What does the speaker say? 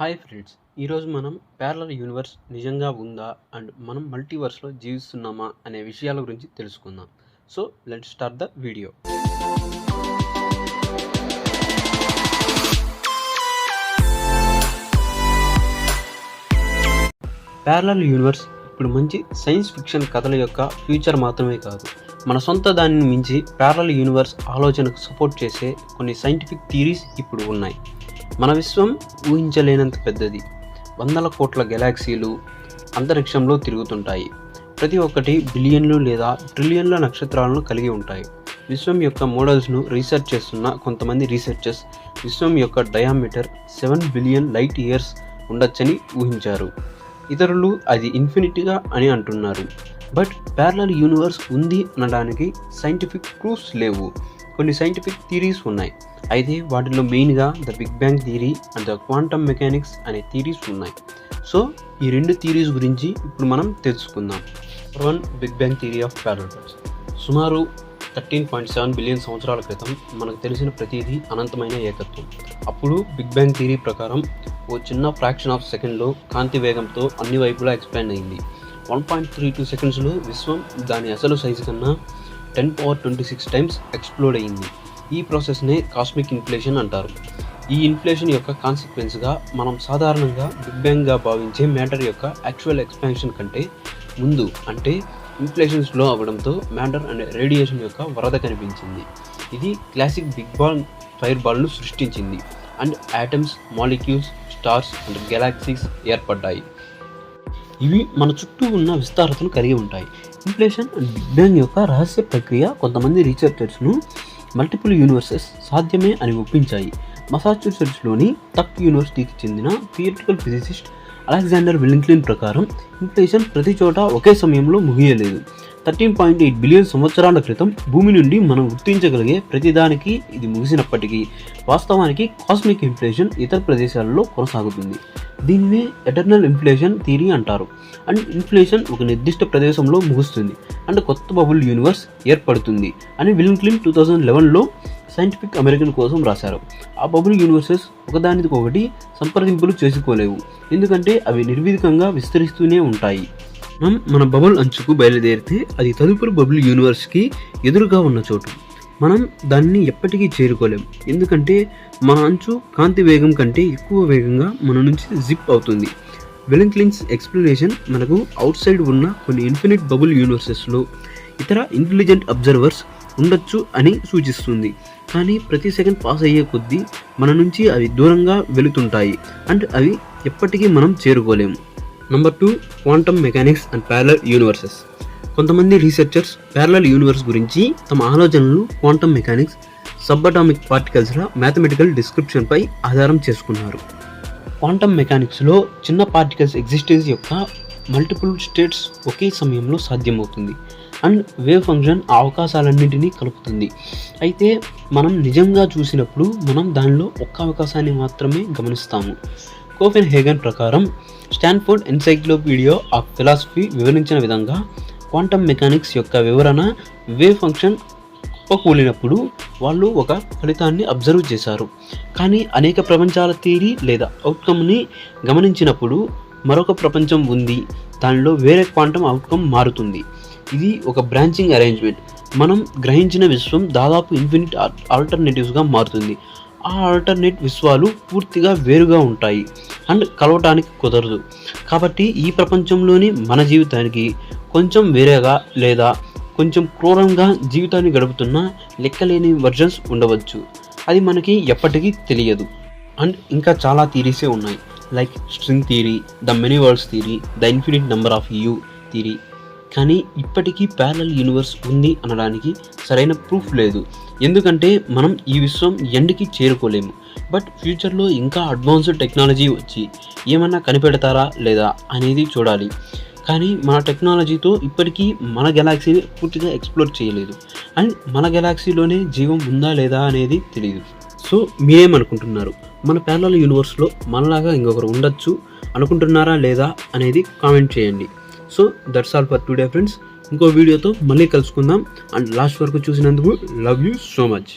Hi friends ఈరోజు మనం parallel universe నిజంగా ఉందా అండ్ మనం మల్టీవర్స్లో జీవిస్తున్నామా అనే విషయాల గురించి తెలుసుకుందాం. So let start the video parallel universe ఇప్పుడు మంచి సైన్స్ ఫిక్షన్ కథల యొక్క ఫ్యూచర్ మాత్రమే కాదు. మన సొంత దానిని మించి ప్యారలల్ యూనివర్స్ ఆలోచనకు సపోర్ట్ చేసే కొన్ని సైంటిఫిక్ థీరీస్ ఇప్పుడు ఉన్నాయి. మన విశ్వం ఊహించలేనంత పెద్దది. వందల కోట్ల గెలాక్సీలు అంతరిక్షంలో తిరుగుతుంటాయి. ప్రతి ఒక్కటి బిలియన్లు లేదా ట్రిలియన్ల నక్షత్రాలను కలిగి ఉంటాయి. విశ్వం యొక్క మోడల్స్ను రీసెర్చ్ చేస్తున్న కొంతమంది రీసెర్చర్స్ విశ్వం యొక్క diameter seven billion light years ఉండొచ్చని ఊహించారు. ఇతరులు అది ఇన్ఫినిటీగా అని అంటున్నారు. బట్ ప్యారలల్ యూనివర్స్ ఉంది అనడానికి సైంటిఫిక్ ప్రూఫ్స్ లేవు. కొన్ని సైంటిఫిక్ థీరీస్ ఉన్నాయి. అయితే వాటిలో మెయిన్గా the big bang theory and the quantum mechanics అనే థీరీస్ ఉన్నాయి. సో ఈ రెండు థీరీస్ గురించి ఇప్పుడు మనం తెలుసుకుందాం. One big bang theory of parallels సుమారు థర్టీన్ పాయింట్ సెవెన్ బిలియన్ సంవత్సరాల క్రితం మనకు తెలిసిన ప్రతిదీ అనంతమైన ఏకత్వం. అప్పుడు బిగ్ బ్యాంగ్ థియరీ ప్రకారం ఓ చిన్న ఫ్రాక్షన్ ఆఫ్ సెకండ్లో కాంతి వేగంతో అన్ని వైపులా ఎక్స్పాండ్ అయింది. వన్ పాయింట్ త్రీ టూ సెకండ్స్లో విశ్వం దాని అసలు సైజు కన్నా ten power twenty six times explode అయ్యింది ఈ ప్రాసెస్నే కాస్మిక్ ఇన్ఫ్లేషన్ అంటారు. ఈ ఇన్ఫ్లేషన్ యొక్క కాన్సిక్వెన్స్గా మనం సాధారణంగా బిగ్ బ్యాంగ్గా భావించే మ్యాటర్ యొక్క యాక్చువల్ ఎక్స్పాన్షన్ కంటే ముందు అంటే ఇన్ఫ్లేషన్ స్లో అవ్వడంతో మ్యాటర్ అండ్ రేడియేషన్ యొక్క వరద కనిపించింది. ఇది క్లాసిక్ బిగ్ బాల్ ఫైర్ బాల్ను సృష్టించింది and atoms molecules stars and galaxies ఏర్పడ్డాయి. ఇవి మన చుట్టూ ఉన్న విస్తారతను కలిగి ఉంటాయి. ఇన్ఫ్లేషన్ అండ్ బిగ్ బ్యాంగ్ యొక్క రహస్య ప్రక్రియ కొంతమంది రీసెర్చర్స్ను మల్టిపుల్ యూనివర్సెస్ సాధ్యమే అని ఒప్పించాయి. మసాచ్యూసెట్స్లోని టక్ యూనివర్సిటీకి చెందిన థియరిటికల్ ఫిజిసిస్ట్ అలెగ్జాండర్ విలింక్లిన్ ప్రకారం ఇన్ఫ్లేషన్ ప్రతి చోట ఒకే సమయంలో ముగియలేదు. థర్టీన్ పాయింట్ ఎయిట్ బిలియన్ సంవత్సరాల క్రితం భూమి నుండి మనం గుర్తించగలిగే ప్రతిదానికి ఇది ముగిసినప్పటికీ వాస్తవానికి కాస్మిక్ ఇన్ఫ్లేషన్ ఇతర ప్రదేశాలలో కొనసాగుతుంది. దీనినే ఎటర్నల్ ఇన్ఫ్లేషన్ థీరీ అంటారు. అండ్ ఇన్ఫ్లేషన్ ఒక నిర్దిష్ట ప్రదేశంలో ముగుస్తుంది. అండ్ కొత్త బబుల్ యూనివర్స్ ఏర్పడుతుంది అని విలింక్లిన్ టూ థౌజండ్ లెవెన్లో సైంటిఫిక్ అమెరికన్ కోసం రాశారు. ఆ బబుల్ యూనివర్సెస్ ఒకదానికొకటి సంప్రదింపులు చేసుకోలేవు. ఎందుకంటే అవి నిర్వీధికంగా విస్తరిస్తూనే ఉంటాయి. మనం మన బబుల్ అంచుకు బయలుదేరితే అది తదుపరి బబుల్ యూనివర్స్కి ఎదురుగా ఉన్న చోటు. మనం దాన్ని ఎప్పటికీ చేరుకోలేం. ఎందుకంటే మన అంచు కాంతి వేగం కంటే ఎక్కువ వేగంగా మన నుంచి జిప్ అవుతుంది. వెలింక్లిన్స్ ఎక్స్ప్లెనేషన్ మనకు అవుట్ సైడ్ ఉన్న కొన్ని ఇన్ఫినిట్ బబుల్ యూనివర్సెస్లో ఇతర ఇంటెలిజెంట్ అబ్జర్వర్స్ ఉండొచ్చు అని సూచిస్తుంది. కానీ ప్రతి సెకండ్ పాస్ అయ్యే కొద్దీ మన నుంచి అవి దూరంగా వెళుతుంటాయి అండ్ అవి ఎప్పటికీ మనం చేరుకోలేము number two quantum mechanics and parallel universes. కొంతమంది రీసెర్చర్స్ ప్యారలల్ యూనివర్స్ గురించి తమ ఆలోచనలు క్వాంటమ్ మెకానిక్స్ సబ్బటామిక్ పార్టికల్స్ల మ్యాథమెటికల్ డిస్క్రిప్షన్పై ఆధారం చేసుకున్నారు. క్వాంటమ్ మెకానిక్స్లో చిన్న పార్టికల్స్ ఎగ్జిస్టెన్స్ యొక్క మల్టిపుల్ స్టేట్స్ ఒకే సమయంలో సాధ్యమవుతుంది. అండ్ వేవ్ ఫంక్షన్ ఆ అవకాశాలన్నింటినీ కలుపుతుంది. అయితే మనం నిజంగా చూసినప్పుడు మనం దానిలో ఒక్క అవకాశాన్ని మాత్రమే గమనిస్తాము. కోఫెన్ హేగన్ ప్రకారం స్టాన్ఫోర్డ్ ఎన్సైక్లోపీడియా ఆఫ్ ఫిలాసఫీ వివరించిన విధంగా క్వాంటమ్ మెకానిక్స్ యొక్క వివరణ వేవ్ ఫంక్షన్ కుప్పకూలినప్పుడు వాళ్ళు ఒక ఫలితాన్ని అబ్జర్వ్ చేశారు. కానీ అనేక ప్రపంచాల థియరీ లేదా అవుట్కమ్ని గమనించినప్పుడు మరొక ప్రపంచం ఉంది. దానిలో వేరే క్వాంటమ్ అవుట్కమ్ మారుతుంది. ఇది ఒక బ్రాంచింగ్ అరేంజ్మెంట్ మనం గ్రహించిన విశ్వం దాదాపు ఇన్ఫినిట్ ఆల్టర్నేటివ్స్గా మారుతుంది. ఆ ఆల్టర్నేట్ విశ్వాలు పూర్తిగా వేరుగా ఉంటాయి. అండ్ కలవటానికి కుదరదు. కాబట్టి ఈ ప్రపంచంలోని మన జీవితానికి కొంచెం వేరేగా లేదా కొంచెం క్రూరంగా జీవితాన్ని గడుపుతున్న లెక్కలేని వర్జన్స్ ఉండవచ్చు. అది మనకి ఎప్పటికీ తెలియదు. అండ్ ఇంకా చాలా థీరీసే ఉన్నాయి. Like string theory the many worlds theory the infinite number of you theory. కానీ ఇప్పటికీ ప్యారల్ యూనివర్స్ ఉంది అనడానికి సరైన ప్రూఫ్ లేదు. ఎందుకంటే మనం ఈ విశ్వం ఎండ్కి చేరుకోలేము. బట్ ఫ్యూచర్లో ఇంకా అడ్వాన్స్డ్ టెక్నాలజీ వచ్చి ఏమన్నా కనిపెడతారా లేదా అనేది చూడాలి. కానీ మన టెక్నాలజీతో ఇప్పటికీ మన గెలాక్సీని పూర్తిగా ఎక్స్ప్లోర్ చేయలేదు. అండ్ మన గెలాక్సీలోనే జీవం ఉందా లేదా అనేది తెలియదు సో మీరేమనుకుంటున్నారు? మన ప్యారలల్ యూనివర్స్లో మనలాగా ఇంకొకరు ఉండొచ్చు అనుకుంటున్నారా లేదా అనేది కామెంట్ చేయండి. So that's all for today friends ఇంకో వీడియోతో మళ్ళీ కలుసుకుందాం. అండ్ లాస్ట్ వరకు చూసినందుకు లవ్ యూ సో మచ్